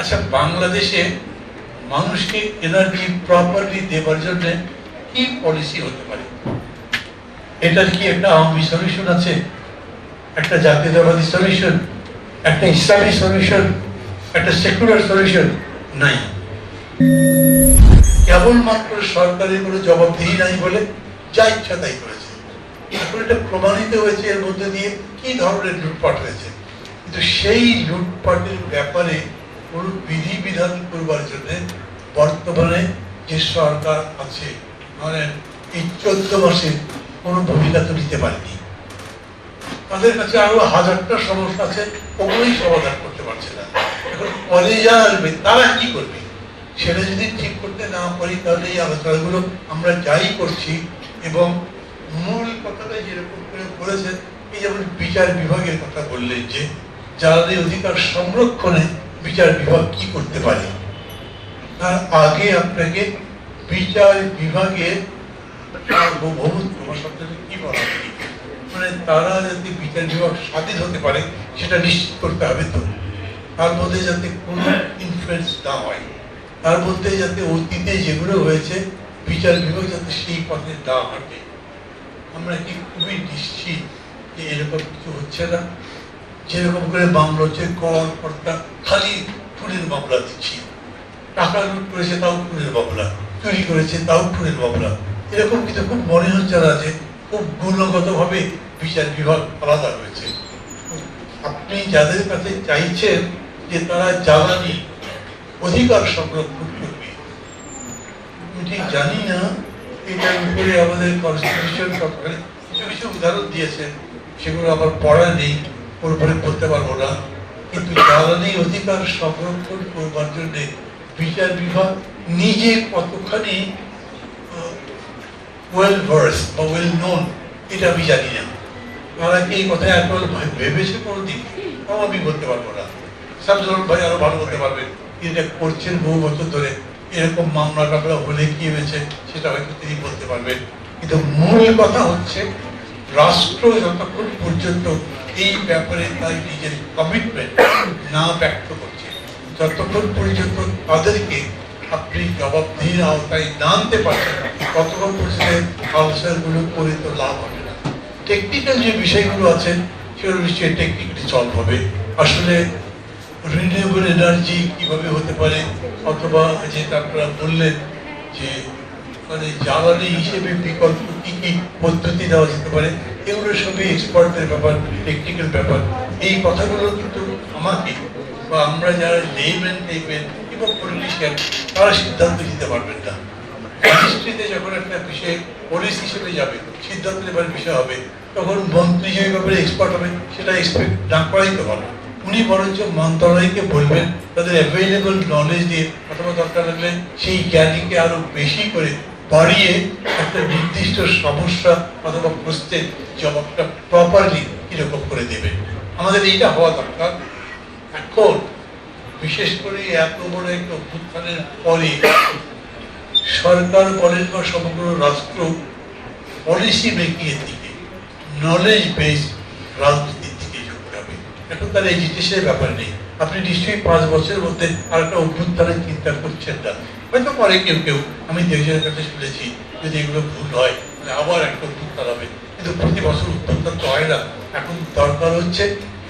আচ্ছা বাংলাদেশে মানুষকে এনার্জি প্রপারলি দেওয়ার জন্য কি পলিসি হতে পারে? এটার কি একটা আওয়ামী সলিউশন আছে? একটা জাতীয়তাবাদী সলিউশন একটা ইসলামী সলিউশন একটা সেকুলার সলিউশন নাই। কেবলমাত্র সরকারের কোনো জবাবদিহি নাই বলে যা ইচ্ছা তাই করেছে। এখন এটা প্রমাণিত হয়েছে এর মধ্যে দিয়ে কি ধরনের লুটপাট হয়েছে? কিন্তু সেই লুটপাটের ব্যাপারে কোনো বিধি বিধান করবার জন্য বর্তমানে যে সরকার আছে মানে এই চোদ্দ মাসে কোনো ভূমিকা তো নিতে পারেনি। তাদের কাছে আরও হাজারটা সমস্যা আছে ওগুলোই সমাধান করতে পারছে না। এখন যারা আসবে, তারা কি করবে? সেটা যদি ঠিক করতে না পারি, তাহলে এই আলোচনাগুলো আমরা যাই করছি এবং মূল কথাটা যেরকম করে বলেছেন, এই যেমন বিচার বিভাগের কথা বললেন যে জ্বালানি অধিকার সংরক্ষণে বিচার বিভাগ কি করতে পারে? তার আগে আপনাকে বিচার বিভাগের কি বলা? মানে তারা যাতে বিচার বিভাগ স্বাধীন হতে পারে, সেটা নিশ্চিত করতে হবে তো। তার মধ্যে যাতে কোনো ইনফ্লুয়েন্স না হয়, তার মধ্যে যাতে অতীতে যেগুলো হয়েছে, বিচার বিভাগ যাতে সেই পথে না হাঁটে। আমরা কি খুবই নিশ্চিত যে এরকম কিছু হচ্ছে না? যেরকম করে মামলা হচ্ছে কর কর্তা খালি খুনের মামলা দিচ্ছি। টাকা লুট করেছে, তাও খুনের মামলা। চুরি করেছে, তাও খুনের মামলা। এরকম কিন্তু খুব মনে হচ্ছে না যে খুব গুণগতভাবে বিচার বিভাগ আলাদা রয়েছে। আপনি যাদের কাছে চাইছেন যে তারা জ্বালানি অধিকার সংরক্ষণ করবে, আমি ঠিক জানি না এটার উপরে আমাদের কনস্টিটিউশন সরকারে কিছু কিছু উদাহরণ দিয়েছেন, সেগুলো আমার পড়া নেই। উপরে বলতে পারব না। কিন্তু জ্বালানি অধিকার সংরক্ষণ করবার জন্য বিচার বিভাগ নিজে কতখানি ওয়েল ভার্স বা ওয়েল নোন এটা আমি জানি না। তারা কি এই কথায় একবার ভেবেছে কোনোদিন? আমি বলতে পারব না। শামসুল ভাই আরও ভালো বলতে পারবেন এটা করছেন বহু বছর ধরে। এরকম মামলা টামলা হলে কি হয়েছে সেটা হয়তো তিনি বলতে পারবেন। কিন্তু মূল কথা হচ্ছে রাষ্ট্র যতক্ষণ পর্যন্ত এই ব্যাপারে তার নিজের কমিটমেন্ট না ব্যক্ত করছে, যতক্ষণ পর্যন্ত তাদেরকে আপনি জবাবদিহির আওতায় না আনতে পারছেন ততক্ষণ পর্যন্ত আলোচনাগুলো করে তো লাভ হবে না। টেকনিক্যাল যে বিষয়গুলো আছে, সেগুলো নিশ্চয়ই টেকনিক্যালি সলভ হবে। আসলে রিনিউয়েবল এনার্জি কীভাবে হতে পারে, অথবা যেটা আপনারা বললেন যে মানে জ্বালানি হিসেবে বিকল্প কি কি পদ্ধতি দেওয়া যেতে পারে, এগুলো সবই এক্সপার্টদের ব্যাপার টেকনিক্যাল ব্যাপার। এই কথাগুলো কিন্তু আমাকে বা আমরা যারা লেম্যান টাইপের এবং পলিটিশিয়ান তারা সিদ্ধান্ত নিতে পারবেন না। মিনিস্ট্রিতে যখন একটা বিষয় পলিসি হিসেবে যাবে, সিদ্ধান্ত নেবার বিষয় হবে, তখন মন্ত্রী যে ব্যাপারে এক্সপার্ট হবে, সেটা এক্সপেক্ট না করাই তো ভালো। উনি বরঞ্চ মন্ত্রণালয়কে বলবেন, তাদের অ্যাভেলেবল নলেজ দিয়ে অথবা দরকার লাগলে সেই জ্ঞানীকে আরও বেশি করে বাড়িয়ে একটা নির্দিষ্ট সমস্যা অথবা প্রশ্নের জবাবটা প্রপারলি কীরকম করে দেবেন আমাদের এইটা হওয়া দরকার। এখন, বিশেষ করে এত বড় একটা অভ্যুত্থানের পরে সরকার বলেন বা সমগ্র রাষ্ট্র পলিসি মেকিং এর দিকে নলেজ বেস রাজনীতির দিকে যোগ হবে এখন তার এজিটেশনের ব্যাপার নেই। আপনি নিশ্চয়ই পাঁচ বছরের মধ্যে আর একটা অভ্যুত্থানের চিন্তা করছেন না। হয়তো পরে কেউ কেউ, আমি দেশজনের কাছে শুনেছি যদি এগুলো ভুল হয় আবার একটা অভ্যুত্থান হবে কিন্তু প্রতি বছর উত্তর তো হয় না এখন দরকার হচ্ছে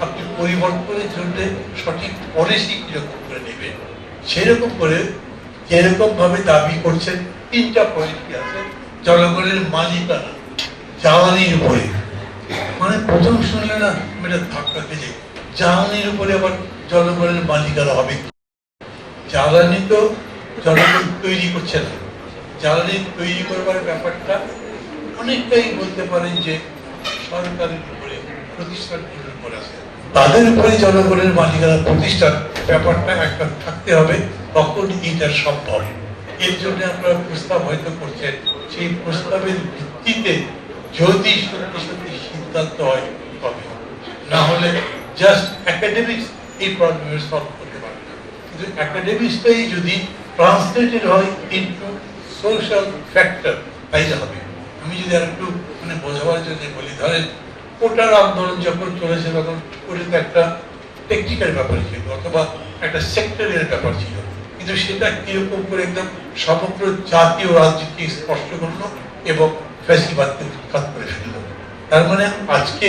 আপনি পরিবর্তনের জন্য সঠিক পলিসি কীরকম করে নেবেন সেরকম করে যেরকম ভাবে দাবি করছেন, তিনটা পয়েন্ট আছে, জনগণের মালিকানা, জ্বালানির উপরে মানে প্রথম শুনলে না, আমি এটা ধাক্কা যাই। জ্বালানির উপরে আবার জনগণের মালিকানা হবে? জ্বালানি তো জনগণ তৈরি করছে না জ্বালানি তৈরি করবার ব্যাপারটা অনেকটাই বলতে পারেন যে সরকারের উপরে প্রতিষ্ঠানগুলোর উপরে আছে। তাদের উপরে জনগণের মালিকানা প্রতিষ্ঠান ব্যাপারটা একটা থাকতে হবে, তখন এটা সম্ভব। এর জন্য আপনারা প্রস্তাব হয়তো করছেন, সেই প্রস্তাবের ভিত্তিতে যদি সত্যি সত্যি সিদ্ধান্ত হয়, তবে। না হলে জাস্ট একাডেমিক্স এই প্রবলেমের সলভ করতে পারবে কিন্তু একাডেমিক্সটাই যদি ট্রান্সলেটেড হয় ইনটু সোশ্যাল ফ্যাক্টর তাইলে হবে। আমি যদি আর একটু মানে বোঝাবার জন্য বলি, ধরেন কোটার আন্দোলন যখন চলেছে, তখন ওটা তো একটা টেকনিক্যাল ব্যাপার ছিল, অথবা একটা সেক্টরের ব্যাপার ছিল। কিন্তু সেটা কীরকম করে একদম সমগ্র জাতীয় রাজনীতি স্পষ্ট করল এবং ফ্যাসিবাদকে উৎখাত করে ফেলল। তার মানে আজকে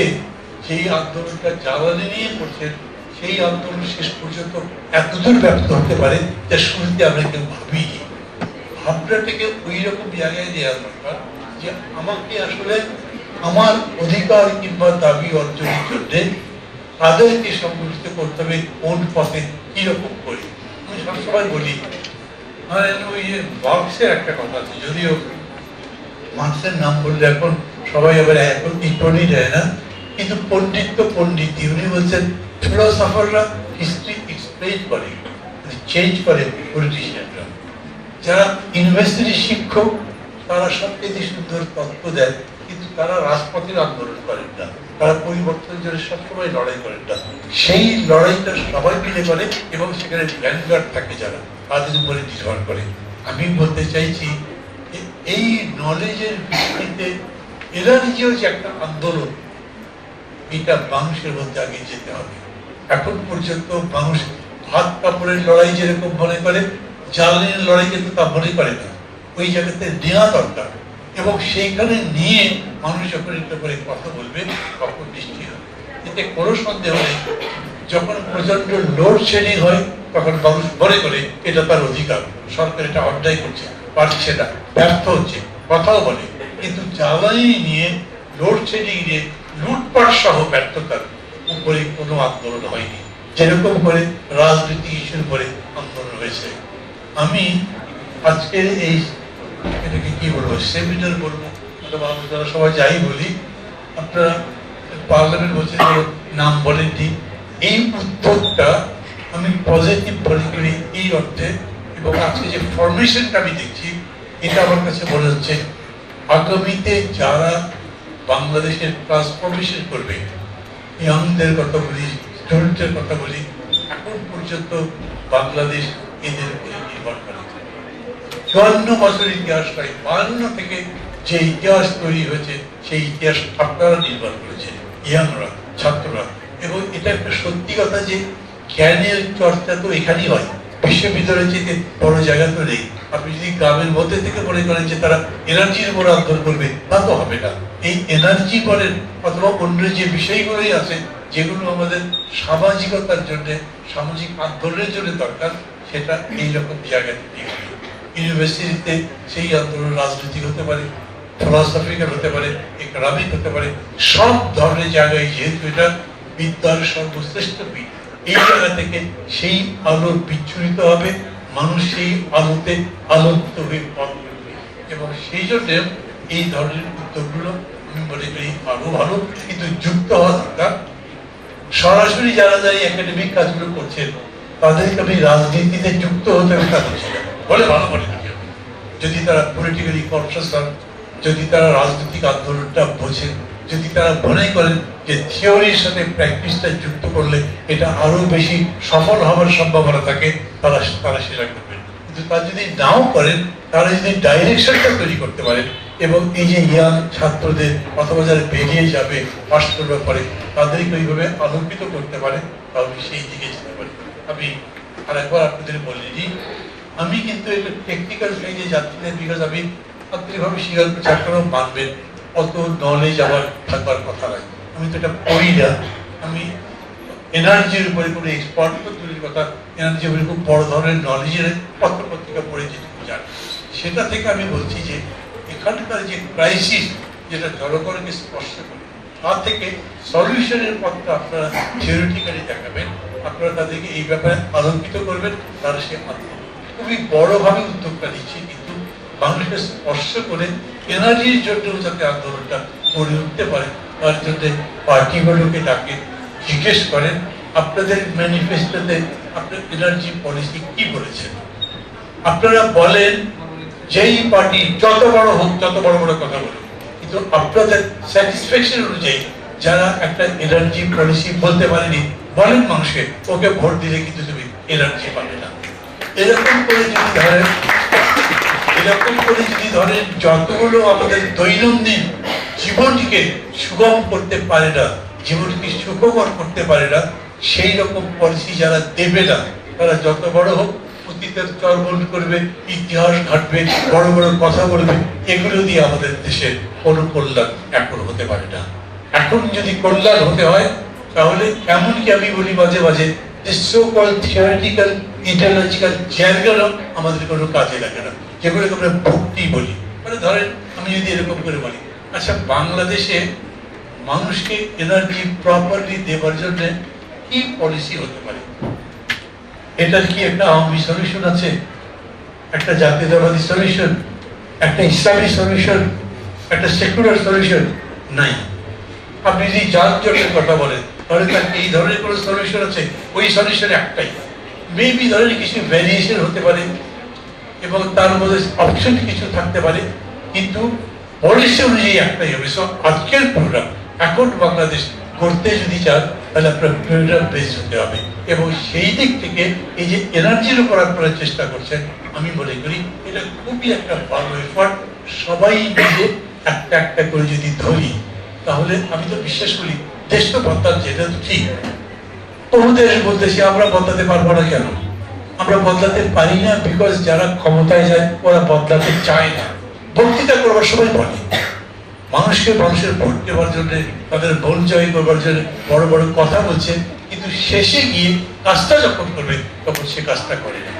সেই আন্দোলনটা জ্বালানি নিয়ে করছেন সেই আন্দোলন শেষ পর্যন্ত এতদূর ব্যপ্ত হতে পারে যা শুরুতে আমরা কেউ ভাবিনি। ভাবনাটাকে ওই রকম জায়গায় দেওয়া দরকার যে আমাকে আসলে আমার অধিকার কিংবা দাবি অর্জনের জন্যে তাদেরকে সংগঠিত করতে হবে কোন পথে কীরকম করে। আমি সবসময় বলি মানে ওই যে মার্ক্সের একটা কথা আছে, যদিও মার্ক্সের নাম বললে এখন সবাই আবার এখন টিটনি দেয় না, কিন্তু পণ্ডিত তো পণ্ডিত উনি বলছেন হিস্ট্রি এক্সপ্লেন করে চেঞ্জ করে পলিটিশিয়ানরা যারা শিক্ষক, তারা সুন্দর দেয়, কিন্তু তারা রাজপথের আন্দোলন করেন না। তারা জন্য সবসময় লড়াই করেন না। সেই লড়াইটা সবাই মিলে করে এবং সেখানে ভ্যানগার্ড থাকে যারা, তাদের উপরে নির্ভর করে। আমি বলতে চাইছি এই নলেজের ভিত্তিতে এরা নিজেও যে একটা আন্দোলন, এটা মানুষের মধ্যে আগে যেতে হবে। এখন পর্যন্ত মানুষ হাত কাপড়ের লড়াই যেরকম মনে করে জ্বালানির লড়াই কিন্তু তা মনে করে না। ওই জায়গাতে নেওয়া দরকার। এবং সেইখানে নিয়ে মানুষ যখন একটা করে কথা বলবে, তখন নিশ্চয়ই হবে। এতে কোনো সন্দেহ নেই। যখন প্রচণ্ড লোড শেডিং হয়, তখন মানুষ মনে করে এটা তার অধিকার। সরকার এটা অন্যায় করছে, পারছে না, ব্যর্থ হচ্ছে, কথাও বলে। কিন্তু জ্বালানি নিয়ে লোড শেডিং নিয়ে লুটপাট সহ ব্যর্থতার উপরে কোনো আন্দোলন হয়নি। যেরকম করে রাজনীতি ইস্যুর উপরে আন্দোলন হয়েছে। আমি আজকের এই এটাকে কি বলব সেমিনার বলব অথবা আমরা সবাই যাই বলি, আপনারা পার্লামেন্ট বলছে যে নাম বলেননি এই উদ্যোগটা আমি পজিটিভ মনে করি এই অর্থে এবং আজকে যে ফরমেশনটা আমি দেখছি, এটা আমার কাছে মনে হচ্ছে, আগামীতে যারা বাংলাদেশের ট্রান্সফরমেশন করবে ইয়াংদের কথা বলি স্টুডেন্টের কথা বলি এখন পর্যন্ত বাংলাদেশ এদের উপরে নির্ভর করে চুয়ান্ন বছর ইতিহাস প্রায় বান্ন থেকে যে ইতিহাস তৈরি হয়েছে, সেই ইতিহাস আপনারা নির্ভর করেছে, ইয়াংরা, ছাত্ররা। এবং এটা একটা সত্যি কথা যে জ্ঞানের চর্চা তো এখানেই হয়। বিশ্ববিদ্যালয়ের যে বড় জায়গা তো নেই আপনি যদি গ্রামের মধ্যে থেকে মনে করেন যে তারা এনার্জির আন্দোলন করবে, তা তো হবে না। এই এনার্জি বলেন অথবা অন্য যে বিষয়গুলোই আছে, যেগুলো আমাদের সামাজিকতার জন্য, সামাজিক আন্দোলনের জন্য দরকার, সেটা এইরকম জায়গা ইউনিভার্সিটিতে সেই আন্দোলন রাজনৈতিক হতে পারে ফিলোসফিক্যাল হতে পারে হতে পারে, সব ধরনের জায়গায় যেহেতু এটা বিদ্যার সর্বশ্রেষ্ঠ পীঠ এই জায়গা থেকে সেই আলো বিচ্ছুরিত হবে, মানুষ সেই আলোতে আলোকিত হয়ে পথ করবে এবং সেই জন্য এই ধরনের উদ্যোগগুলো আমি মনে করি আরও ভালো, কিন্তু যুক্ত হওয়া দরকার। সরাসরি যারা যারা একাডেমিক কাজগুলো করছেন, তাদেরকে আমি রাজনীতিতে যুক্ত হতে হবে তা বলছি বলে ভালো মনে করি যদি তারা পলিটিক্যালি কনসাস হন, যদি তারা রাজনৈতিক আন্দোলনটা বোঝেন, যদি তারা মনে করেন যে থিওরির সাথে প্র্যাকটিসটা যুক্ত করলে এটা আরও বেশি সফল হওয়ার সম্ভাবনা থাকে তারা তারা সেটা করবেন কিন্তু তা যদি নাও করেন তারা যদি ডাইরেকশনটা তৈরি করতে পারেন এবং এই যে ইয়াং ছাত্রদের অথবা যারা বেরিয়ে যাবে পাশ করবার পরে তাদেরকে ওইভাবে আলোকিত করতে পারে, তাহলে সেই দিকে যেতে পারে। আমি আর একবার আপনাদের বলিনি আমি কিন্তু একটু টেকনিক্যাল সাইডে যাচ্ছি না বিকজ আমি আন্তরিকভাবে স্বীকার করছি আপনারাও মানবেন, অত নলেজ আমার থাকবার কথা নয়। আমি তো এটা পড়ি না। আমি এনার্জির উপরে কোনো এক্সপার্ট তো কথা এনার্জির উপরে খুব বড় ধরনের নলেজের পত্র পত্রিকা পড়ে যেটুকু জানি। সেটা থেকে আমি বলছি যে, এখানকার যে ক্রাইসিস যেটা জনগণকে স্পর্শ করে, তা থেকে সলিউশনের পথটা আপনারা থিওরিটিক্যালি দেখাবেন। আপনারা তাদেরকে এই ব্যাপারে আলোকিত করবেন, তারা সে খুবই বড়ভাবে উদ্যোগটা নিচ্ছে, কিন্তু মানুষকে স্পর্শ করে এনার্জির জন্য যাতে আন্দোলনটা গড়ে উঠতে পারে জন্য পার্টিগুলোকে ডাকে জিজ্ঞেস করেন, আপনাদের ম্যানিফেস্টোতে আপনার এনার্জি পলিসি কি বলেছেন? আপনারা বলেন, যেই পার্টি যত বড় হোক যত বড় বড় কথা বলুন কিন্তু আপনাদের স্যাটিসফ্যাকশন অনুযায়ী যারা একটা এনার্জি পলিসি বলতে পারেনি, বলেন মানুষকে ওকে ভোট দিলে কিন্তু তুমি এনার্জি পাবে না। এরকম করে যদি ধরেন, এরকম করে যদি ধরেন, যতগুলো আমাদের দৈনন্দিন জীবনকে সুগম করতে পারে না জীবনকে সুখকর করতে পারে না, সেই রকম পলিসি যারা দেবে না, তারা যত বড় হোক অতীতের চর্বণ করবে, ইতিহাস ঘাটবে, বড় বড় কথা বলবে, এগুলো দিয়ে আমাদের দেশের কোনো কল্যাণ এখন হতে পারে না। এখন যদি কল্যাণ হতে হয়, তাহলে এমনকি আমি বলি মাঝে মাঝে যে সো থিওরিটিক্যাল ইন্টারলজিক্যাল জ্ঞানগুলো আমাদের কোনো কাজে লাগে না। যেগুলোকে আমরা ভক্তি বলি। মানে ধরেন, আমি যদি এরকম করে বলি আচ্ছা বাংলাদেশে মানুষকে এনার্জি প্রপারলি দেওয়ার জন্য কি পলিসি হতে পারে? এটার কি একটা আওয়ামী সলিউশন আছে? একটা জাতীয়তাবাদী সলিউশন একটা ইসলামী সলিউশন একটা সেকুলার সলিউশন নাই। আপনি যদি যানজটের কথা বলেন, তাহলে তার এই ধরনের কোনো সলিউশন আছে? ওই সলিউশন একটাই। মেবি ধরনের কিছু ভ্যারিয়েশন হতে পারে এবং তার মধ্যে অপশন কিছু থাকতে পারে, কিন্তু পলিসি অনুযায়ী একটাই হবে আজকের প্রোগ্রাম এখন বাংলাদেশ করতে যদি চান, তাহলে আপনার প্রোগ্রাম বেস হতে হবে। এবং সেই দিক থেকে এই যে এনার্জির উপর আপনারা চেষ্টা করছেন, আমি মনে করি এটা খুবই একটা ভালো এফার্ট সবাই মিলে একটা একটা করে যদি ধরি, তাহলে আমি তো বিশ্বাস করি দেশ তো বদলাচ্ছে, এটা তো ঠিক। বহু দেশ বলতেছি, আমরা বদলাতে পারব না কেন? আমরা বদলাতে পারি না বিকজ যারা ক্ষমতায় যায়, ওরা বদলাতে চায় না। বক্তৃতা করবার সময় বলে মানুষকে মানুষের ভোট দেওয়ার জন্য, তাদের ভোট জয় করবার জন্য বড় বড় কথা বলছে, কিন্তু শেষে গিয়ে কাজটা যখন করবে, তখন সে কাজটা করে না।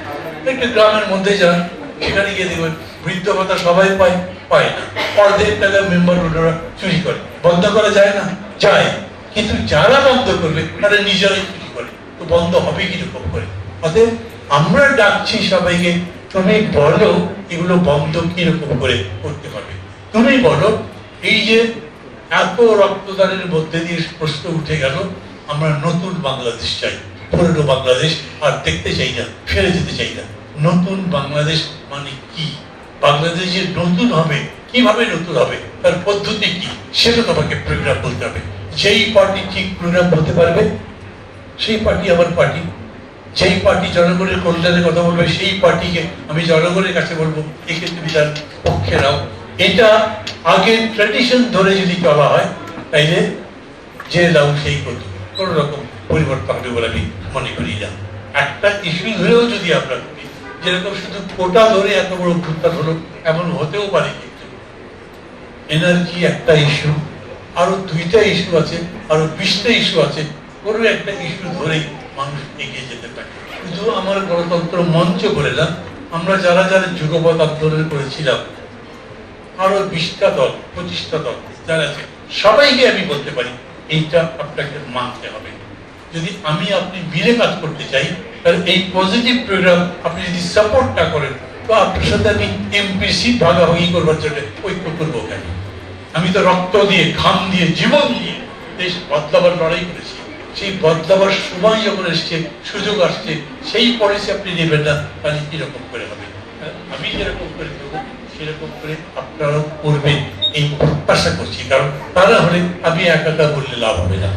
একটা গ্রামের মধ্যে যান, সেখানে গিয়ে দেখবেন বৃদ্ধ ভাতা সবাই পায় পায় না। অর্ধেক টাকা মেম্বার ওনারা চুরি করে। বন্ধ করা যায় না? যায়। কিন্তু যারা বন্ধ করবে, তারা নিজেরাই চুরি করে। তো বন্ধ হবে কীরকম করে? অতএব আমরা ডাকছি সবাইকে তুমি বলো এগুলো বন্ধ কীরকম করে করতে পারবে তুমি বলো এই যে এত রক্তদানের মধ্যে দিয়ে প্রশ্ন উঠে গেল, আমরা নতুন বাংলাদেশ চাই, পুরনো বাংলাদেশ আর দেখতে চাই না, ফিরে যেতে চাই না। নতুন বাংলাদেশ মানে কি? বাংলাদেশ যে নতুন হবে, কীভাবে নতুন হবে, তার পদ্ধতি কি? সেটা তোমাকে প্রোগ্রাম বলতে হবে। যেই পার্টি ঠিক প্রোগ্রাম বলতে পারবে, সেই পার্টি আমার পার্টি যেই পার্টি জনগণের কল্যাণের কথা বলবে, সেই পার্টিকে আমি জনগণের কাছে বলব একে তুমি তার পক্ষে নাও। এটা আগের ট্র্যাডিশন ধরে যদি চলা হয়, তাইলে যে লাউ সেই করতে কোন রকম পরিবর্তন হবে বলে আমি মনে করি না। একটা ইস্যু ধরেও যদি আমরা করি, যেরকম শুধু কোটা ধরে এত বড় ভুট্টা হলো, এমন হতেও পারে কিন্তু। এনার্জি একটা ইস্যু আরও দুইটা ইস্যু আছে, আরও বিশটা ইস্যু আছে, কোনো একটা ইস্যু ধরেই মানুষ এগিয়ে যেতে পারে। শুধু আমার গণতন্ত্র মঞ্চ না, আমরা যারা যারা আন্দোলন করেছিলাম, আরও বিশটা দল, পঁচিশটা দল যারা আছে, সবাইকে আমি বলতে পারি, এইটা আপনাকে মানতে হবে। যদি আমি আপনি মিলে কাজ করতে চাই, তাহলে এই পজিটিভ প্রোগ্রাম আপনি যদি সাপোর্টটা করেন, তো আপনার সাথে আমি এমপিসি ভাগাভাগি করবার জন্য ঐক্য করব কেন? আমি তো রক্ত দিয়ে, ঘাম দিয়ে, জীবন দিয়ে দেশ বদলাবার লড়াই করেছি। সেই বদলাবার সময় যখন এসছে সুযোগ আসছে সেই পলিসি আপনি নেবেন না তাহলে কীরকম করে হবে? হ্যাঁ, আমি যেরকম করে দেবো সেরকম করে আপনারাও করবেন। এই প্রত্যাশা করছি কারণ তা না হলে আমি একা একা বললে লাভ হবে না।